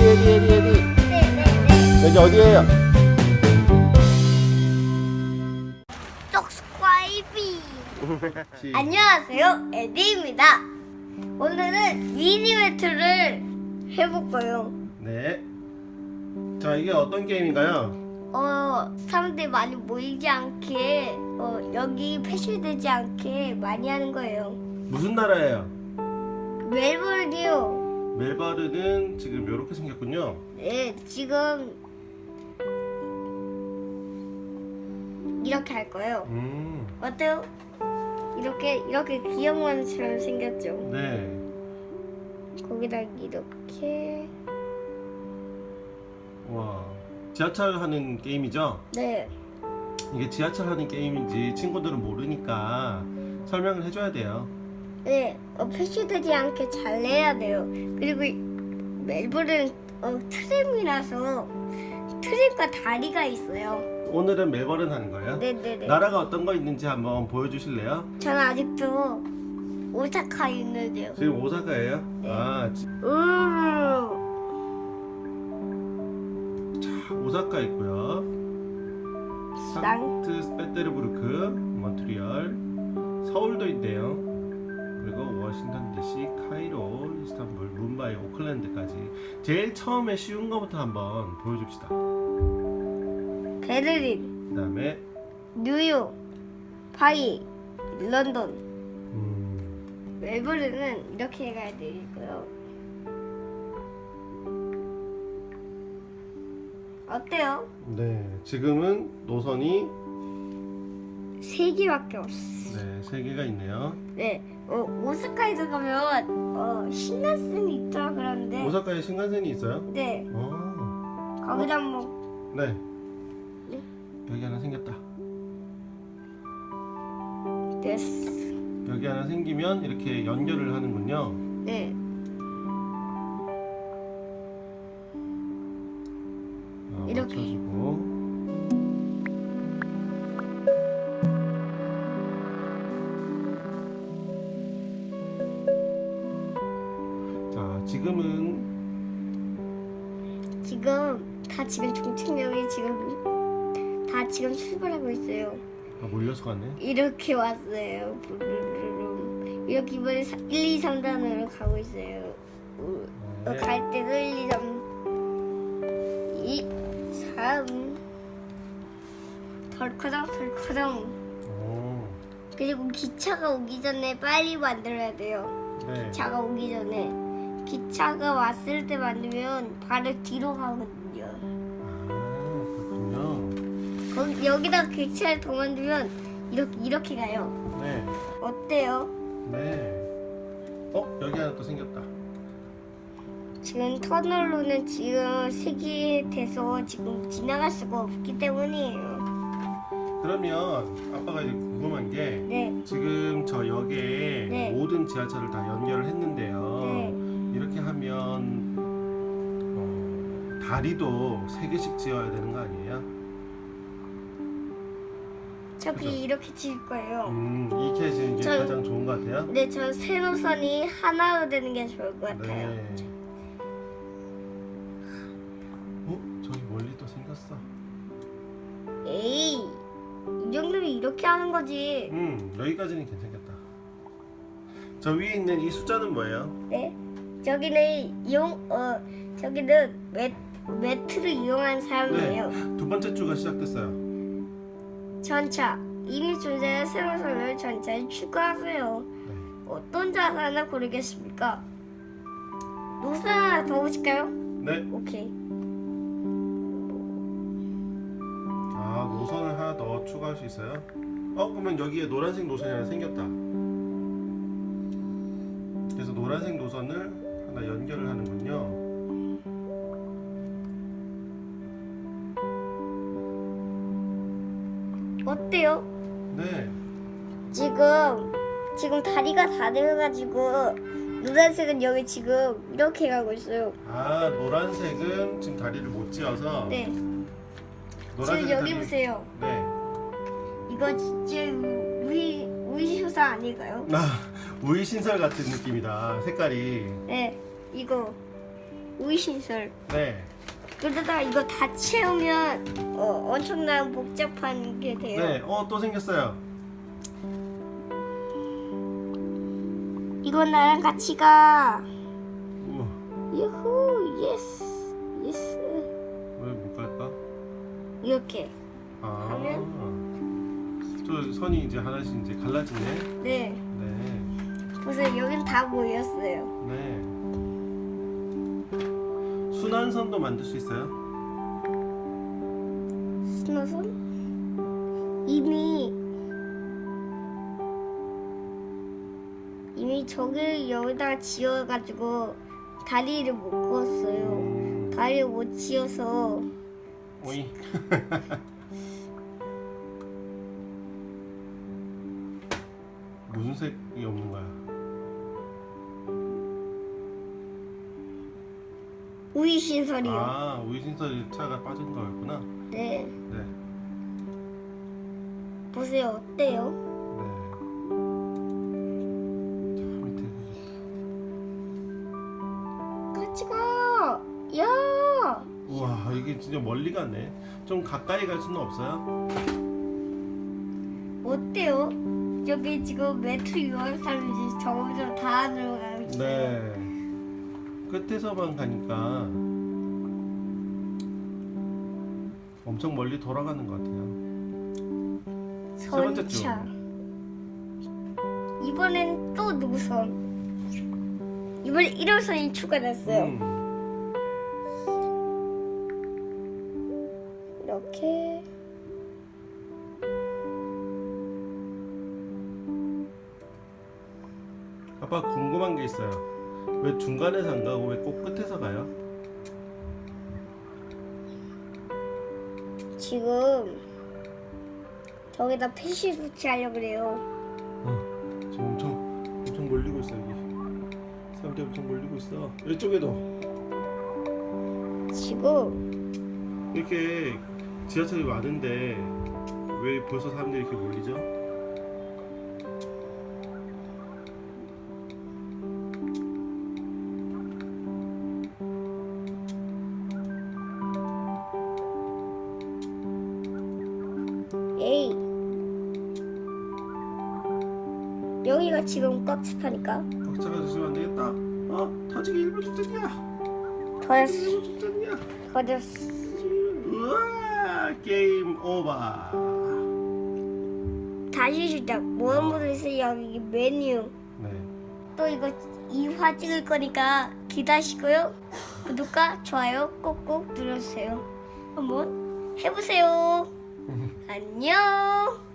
에디 에디 에디 네네네. 여기 어디에요? 떡스과이비. 안녕하세요, 에디입니다. 오늘은 미니매트를 해볼 거예요. 네. 자 이게 어떤 게임인가요? 어, 사람들이 많이 모이지 않게, 어, 여기 폐쇄되지 않게 많이 하는 거예요. 무슨 나라예요? 멜버른이요. 멜버른은 지금 이렇게 생겼군요. 네, 지금 이렇게 할 거예요. 음. 어때요? 이렇게 이렇게 귀여운처럼 생겼죠. 네. 거기다 이렇게 와. 지하철 하는 게임이죠? 네. 이게 지하철 하는 게임인지 친구들은 모르니까 설명을 해줘야 돼요. 네, 어, 표시되지 않게 잘 내야 돼요. 그리고 이- 멜버른 어, 트램이라서 트램과 다리가 있어요. 오늘은 멜버른 하는 거예요? 네네네. 나라가 어떤 거 있는지 한번 보여주실래요? 저는 아직도 오사카에 있는데요. 지금 오사카예요? 네. 아, 지- 음, 자, 오사카 있고요. 쌍. 상트 페테르부르크, 몬트리올, 서울도 있대요. 그리고 워싱턴 DC, 카이로, 이스탄불, 뭄바이, 오클랜드까지 제일 처음에 쉬운 거부터 한번 보여줍시다. 베를린, 그다음에 뉴욕, 파리, 런던. 음, 멜버른은 이렇게 가야 되고요. 어때요? 네, 지금은 노선이 세 개밖에 없어. 네, 세 개가 있네요. 네, 어, 오사카에서 가면 어, 신나슨이 있더라 그러는데. 오사카에 신간센이 있어요? 네, 어, 거기다 뭐 네. 네. 여기 하나 생겼다. 됐어. 여기 하나 생기면 이렇게 연결을 하는군요. 네, 지금은 지금 다 지금 종착역에 지금 다 지금 출발하고 있어요. 아, 몰려서 가네. 이렇게 왔어요. 이렇게 이번에 1, 2, 3단으로 가고 있어요. 우- 어, 네. 갈 때도 1, 2, 3 2, 3 덜커덩 덜커덩 오, 그리고 기차가 오기 전에 빨리 만들어야 돼요. 네. 기차가 오기 전에 기차가 왔을 때 만들면 바로 뒤로 가거든요. 아, 그렇군요. 거기 여기다가 기차를 더 만들면 이렇게 이렇게 가요. 네. 어때요? 네. 어, 여기 하나 또 생겼다. 지금 터널로는 지금 색이 돼서 지금 지나갈 수가 없기 때문이에요. 그러면 아빠가 이제 궁금한 게 네, 지금 저 역에 네. 모든 지하철을 다 연결을 했는데요. 네. 이렇게 하면 어, 다리도 세 개씩 지어야 되는 거 아니에요? 저기 그죠? 이렇게 질 거예요. 음, 이게 지금 이제 저- 가장 좋은 것 같아요. 네, 저세 노선이 하나로 되는 게 좋을 것 같아요. 네. 어, 저기 멀리 또 생겼어. 에이, 이 정도면 이렇게 하는 거지. 음, 여기까지는 괜찮겠다. 저 위에 있는 이 숫자는 뭐예요? 네, 저기는 이용, 어, 저기는 매, 매트를 이용한 사람이에요. 네. 두 번째 주가 시작됐어요. 전차. 이미 존재하는 새로운 선을 전차에 추가하세요. 네. 어떤 자산을 고르겠습니까? 노선 하나 더 보실까요? 네. 오케이. 아, 노선을 하나 더 추가할 수 있어요? 어, 그러면 여기에 노란색 노선이 하나 생겼다. 그래서 노란색 노선을 어때요? 네. 지금 지금 다리가 다 되어가지고 노란색은 여기 지금 이렇게 가고 있어요. 아, 노란색은 지금 다리를 못 지어서 네. 노란색 지금 여기 보세요. 네. 이거 진짜 우리 우리 효사 아닐까요? 아, 우이 신설 같은 느낌이다. 색깔이. 네. 이거 우이신설. 네. 그러다가 이거 다 채우면 어, 엄청난 복잡한 게 돼요. 네. 어, 또 생겼어요. 이거 나랑 같이 가. 우와. 유후, 예스, 예스. 왜못 갈까? 이렇게. 아. 저 선이 이제 하나씩 이제 갈라지네. 네. 네. 보세요, 여긴 다 모였어요. 네. 순환선도 만들 수 있어요? 스노선? 이미 이미 저기 여기다가 지어가지고 다리를 못 그었어요. 음. 다리를 못 지어서 오이. 무슨 색이 없는 거야? 우이 신설이요. 아, 우유 신설이 차가 빠진 거였구나. 네, 네. 보세요, 어때요? 네. 저 밑에 같이 가. 야, 우와, 이게 진짜 멀리 가네. 좀 가까이 갈 수는 없어요? 어때요? 여기 지금 매트 유한 사람이 점점 다 들어가고 있어요. 네. 끝에서만 가니까 엄청 멀리 돌아가는 것 같아요. 세 번째 줄. 선차. 이번엔 또 노선. 이번에 1호선이 추가됐어요. 음. 이렇게. 아빠 궁금한 게 있어요. 왜 중간에서 안 가고 왜 꼭 끝에서 가요? 지금 저기다 패시 수치하려고 그래요. 어, 지금 엄청 엄청 몰리고 있어 여기. 사람들이 엄청 몰리고 있어. 이쪽에도 지금 이렇게 지하철이 많은데 왜 벌써 사람들이 이렇게 몰리죠? 여기가 지금 꽉 차니까 꽉 차가지시면 안 되겠다. 어, 터지기 일부 직전이야. 거졌어 일부 직전이야. 거졌어 우와, 게임 오버. 다시 시작 무한무드에서 여기 메뉴 네. 또 이거 2화 찍을 거니까 기다리시고요 구독과 좋아요 꼭꼭 눌러주세요 한번 해보세요 안녕